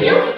you?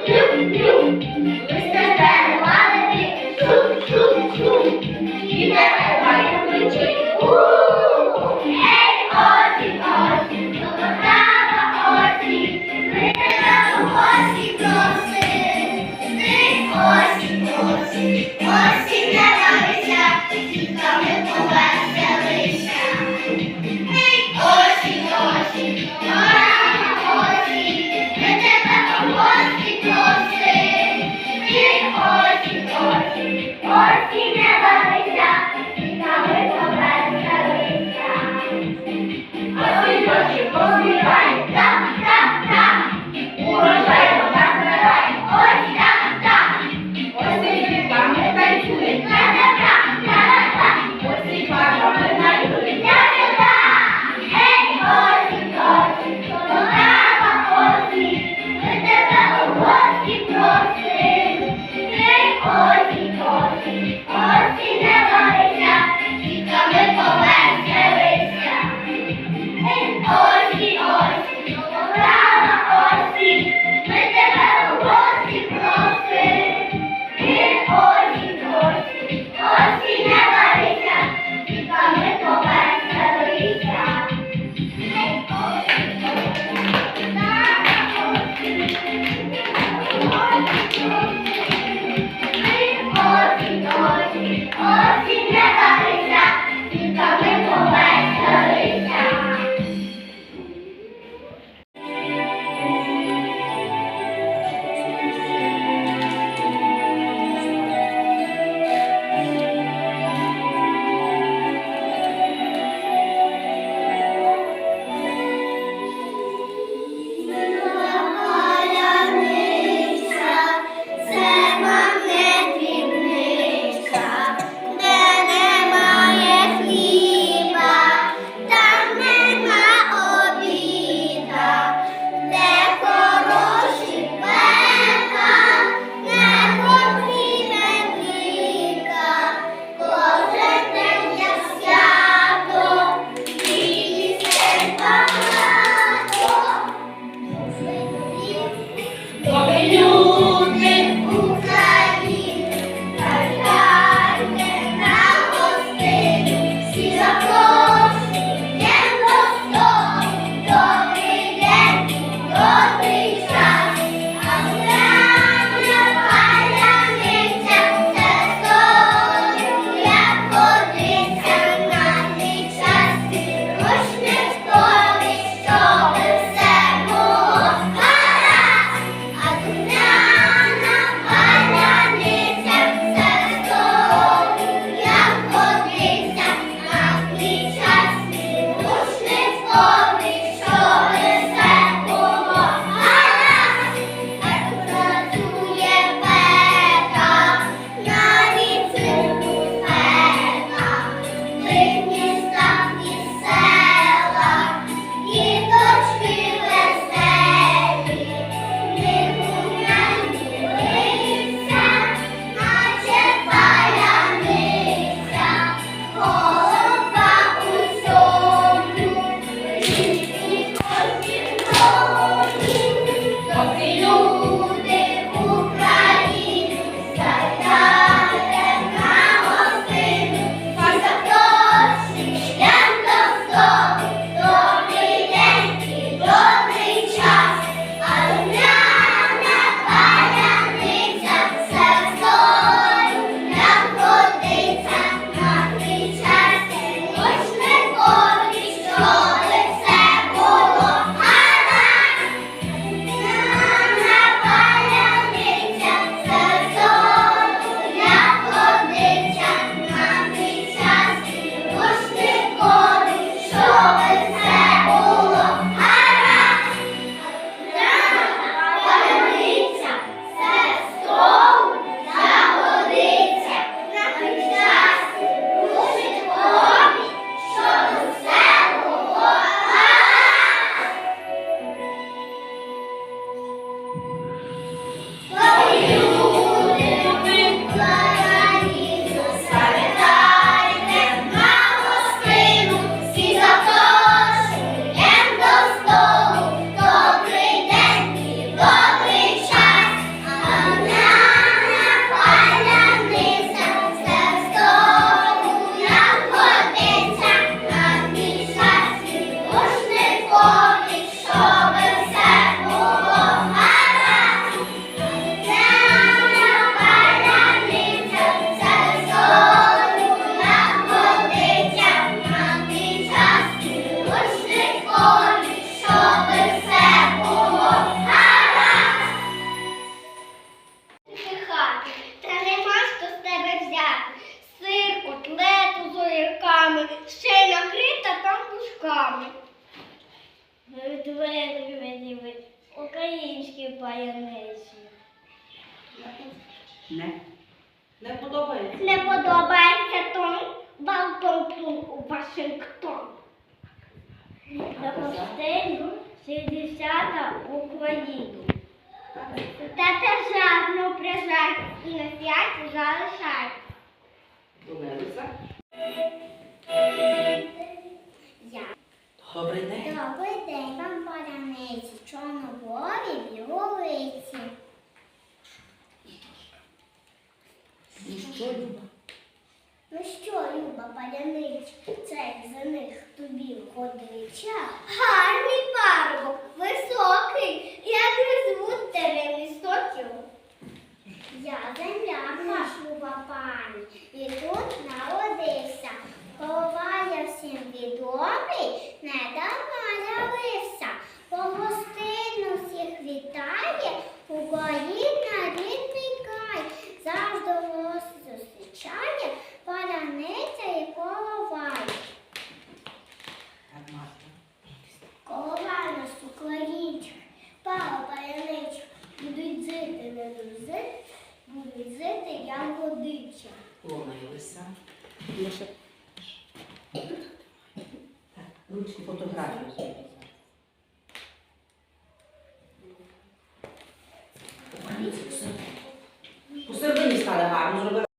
Thank you. роками. Відвели мені ви українські паяниці. Не. Не подобається. Не подобається тому Валтон у Вашингтон. Запустили 60 Україну. Та державну прижать і на п'ять залишать. Добре, Добрий день. Добрий день вам, паляниці, чорноброві білолиці. Ну що, Люба? Ну що, Люба паляниць, це за них тобі годиться? Гарний парубок, високий, як звуть тебе високів. Я земля Люба пані, і тут народився. Голова всім відомий, не Tahan.